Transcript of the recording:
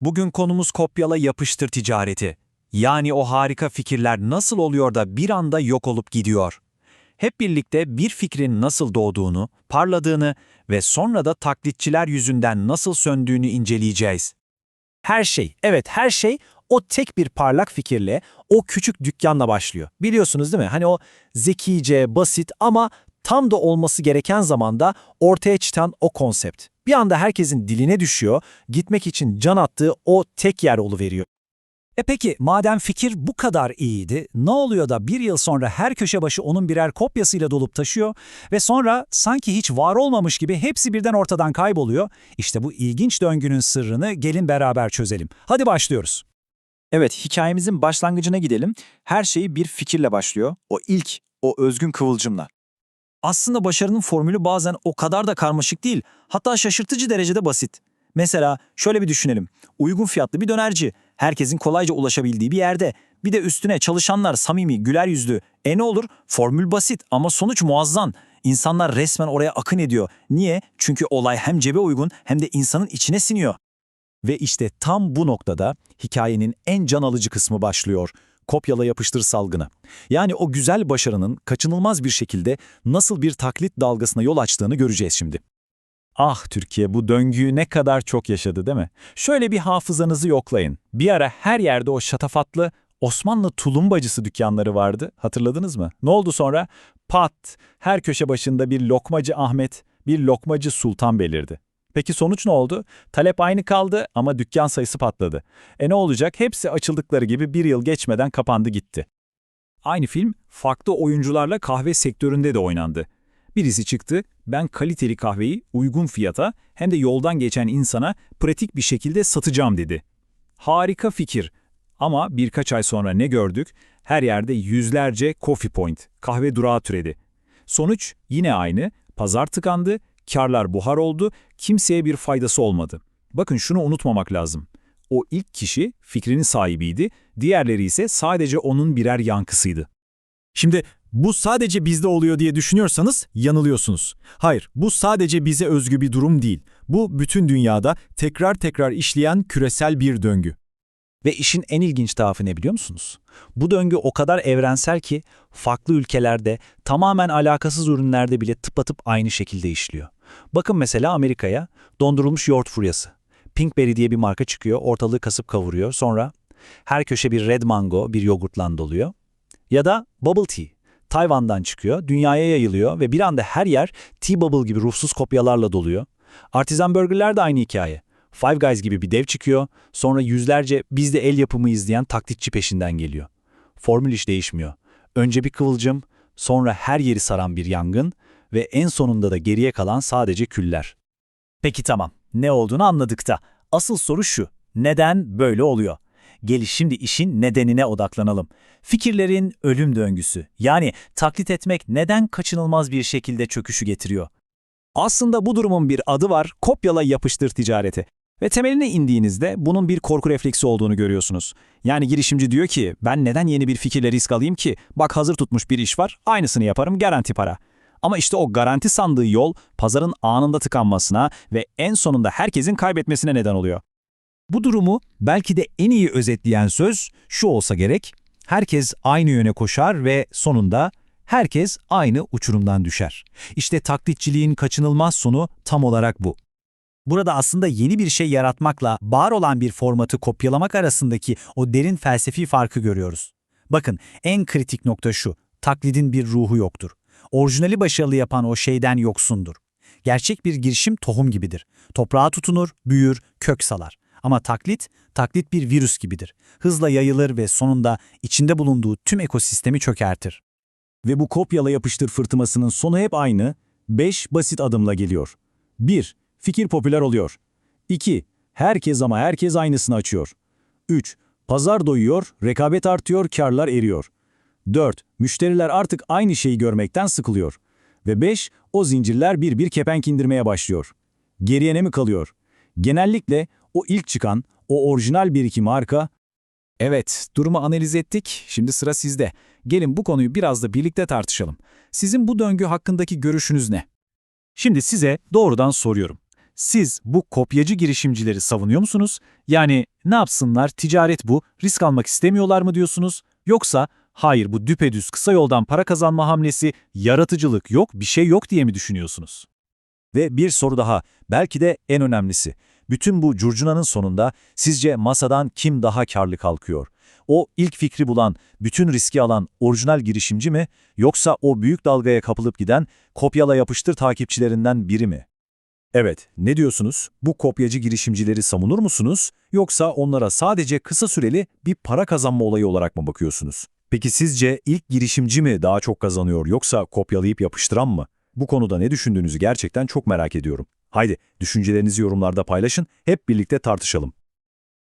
Bugün konumuz kopyala yapıştır ticareti. Yani o harika fikirler nasıl oluyor da bir anda yok olup gidiyor. Hep birlikte bir fikrin nasıl doğduğunu, parladığını ve sonra da taklitçiler yüzünden nasıl söndüğünü inceleyeceğiz. Her şey, evet her şey o tek bir parlak fikirle, o küçük dükkanla başlıyor. Biliyorsunuz değil mi? Hani o zekice, basit ama tam da olması gereken zamanda ortaya çıkan o konsept. Bir anda herkesin diline düşüyor, gitmek için can attığı o tek yer oluveriyor. E peki madem fikir bu kadar iyiydi, ne oluyor da bir yıl sonra her köşe başı onun birer kopyasıyla dolup taşıyor ve sonra sanki hiç var olmamış gibi hepsi birden ortadan kayboluyor? İşte bu ilginç döngünün sırrını gelin beraber çözelim. Hadi başlıyoruz. Evet, hikayemizin başlangıcına gidelim. Her şey bir fikirle başlıyor. O ilk, o özgün kıvılcımla. Aslında başarının formülü bazen o kadar da karmaşık değil. Hatta şaşırtıcı derecede basit. Mesela şöyle bir düşünelim. Uygun fiyatlı bir dönerci. Herkesin kolayca ulaşabildiği bir yerde. Bir de üstüne çalışanlar samimi, güler yüzlü. E ne olur? Formül basit ama sonuç muazzam. İnsanlar resmen oraya akın ediyor. Niye? Çünkü olay hem cebe uygun hem de insanın içine siniyor. Ve işte tam bu noktada hikayenin en can alıcı kısmı başlıyor. Kopyala yapıştır salgını. Yani o güzel başarının kaçınılmaz bir şekilde nasıl bir taklit dalgasına yol açtığını göreceğiz şimdi. Ah Türkiye bu döngüyü ne kadar çok yaşadı değil mi? Şöyle bir hafızanızı yoklayın. Bir ara her yerde o şatafatlı Osmanlı tulumbacısı dükkanları vardı. Hatırladınız mı? Ne oldu sonra? Pat! Her köşe başında bir lokmacı Ahmet, bir lokmacı Sultan belirdi. Peki sonuç ne oldu? Talep aynı kaldı ama dükkan sayısı patladı. E ne olacak? Hepsi açıldıkları gibi bir yıl geçmeden kapandı gitti. Aynı film farklı oyuncularla kahve sektöründe de oynandı. Birisi çıktı, ben kaliteli kahveyi uygun fiyata hem de yoldan geçen insana pratik bir şekilde satacağım dedi. Harika fikir. Ama birkaç ay sonra ne gördük? Her yerde yüzlerce coffee point, kahve durağı türedi. Sonuç yine aynı, pazar tıkandı, karlar buhar oldu, kimseye bir faydası olmadı. Bakın şunu unutmamak lazım. O ilk kişi fikrinin sahibiydi, diğerleri ise sadece onun birer yankısıydı. Şimdi bu sadece bizde oluyor diye düşünüyorsanız yanılıyorsunuz. Hayır, bu sadece bize özgü bir durum değil. Bu bütün dünyada tekrar tekrar işleyen küresel bir döngü. Ve işin en ilginç tarafı ne biliyor musunuz? Bu döngü o kadar evrensel ki farklı ülkelerde tamamen alakasız ürünlerde bile tıpatıp aynı şekilde işliyor. Bakın mesela Amerika'ya dondurulmuş yoğurt furyası. Pinkberry diye bir marka çıkıyor, ortalığı kasıp kavuruyor. Sonra her köşe bir red mango, bir yoğurtla doluyor. Ya da bubble tea. Tayvan'dan çıkıyor, dünyaya yayılıyor ve bir anda her yer T-Bubble gibi ruhsuz kopyalarla doluyor. Artisan burgerler de aynı hikaye. Five Guys gibi bir dev çıkıyor, sonra yüzlerce biz de el yapımı izleyen taklitçi peşinden geliyor. Formül hiç değişmiyor. Önce bir kıvılcım, sonra her yeri saran bir yangın ve en sonunda da geriye kalan sadece küller. Peki tamam, ne olduğunu anladık da asıl soru şu, neden böyle oluyor? Gel şimdi işin nedenine odaklanalım. Fikirlerin ölüm döngüsü, yani taklit etmek neden kaçınılmaz bir şekilde çöküşü getiriyor? Aslında bu durumun bir adı var, kopyala yapıştır ticareti. Ve temeline indiğinizde bunun bir korku refleksi olduğunu görüyorsunuz. Yani girişimci diyor ki ben neden yeni bir fikirle risk alayım ki? Bak hazır tutmuş bir iş var, aynısını yaparım garanti para. Ama işte o garanti sandığı yol pazarın anında tıkanmasına ve en sonunda herkesin kaybetmesine neden oluyor. Bu durumu belki de en iyi özetleyen söz şu olsa gerek. Herkes aynı yöne koşar ve sonunda herkes aynı uçurumdan düşer. İşte taklitçiliğin kaçınılmaz sonu tam olarak bu. Burada aslında yeni bir şey yaratmakla var olan bir formatı kopyalamak arasındaki o derin felsefi farkı görüyoruz. Bakın en kritik nokta şu, taklidin bir ruhu yoktur. Orijinali başarılı yapan o şeyden yoksundur. Gerçek bir girişim tohum gibidir. Toprağa tutunur, büyür, kök salar. Ama taklit, taklit bir virüs gibidir. Hızla yayılır ve sonunda içinde bulunduğu tüm ekosistemi çökertir. Ve bu kopyala yapıştır fırtınasının sonu hep aynı, 5 basit adımla geliyor. 1. Fikir popüler oluyor. 2. Herkes ama herkes aynısını açıyor. 3. Pazar doyuyor, rekabet artıyor, karlar eriyor. 4. Müşteriler artık aynı şeyi görmekten sıkılıyor. Ve 5. O zincirler bir bir kepenk indirmeye başlıyor. Geriye ne mi kalıyor? Genellikle o ilk çıkan, o orijinal bir iki marka Evet, durumu analiz ettik. Şimdi sıra sizde. Gelin bu konuyu biraz da birlikte tartışalım. Sizin bu döngü hakkındaki görüşünüz ne? Şimdi size doğrudan soruyorum. Siz bu kopyacı girişimcileri savunuyor musunuz? Yani ne yapsınlar, ticaret bu, risk almak istemiyorlar mı diyorsunuz? Yoksa hayır bu düpedüz kısa yoldan para kazanma hamlesi, yaratıcılık yok, bir şey yok diye mi düşünüyorsunuz? Ve bir soru daha, belki de en önemlisi. Bütün bu curcunanın sonunda sizce masadan kim daha karlı kalkıyor? O ilk fikri bulan, bütün riski alan orijinal girişimci mi? Yoksa o büyük dalgaya kapılıp giden kopyala yapıştır takipçilerinden biri mi? Evet, ne diyorsunuz? Bu kopyacı girişimcileri savunur musunuz? Yoksa onlara sadece kısa süreli bir para kazanma olayı olarak mı bakıyorsunuz? Peki sizce ilk girişimci mi daha çok kazanıyor yoksa kopyalayıp yapıştıran mı? Bu konuda ne düşündüğünüzü gerçekten çok merak ediyorum. Haydi düşüncelerinizi yorumlarda paylaşın, hep birlikte tartışalım.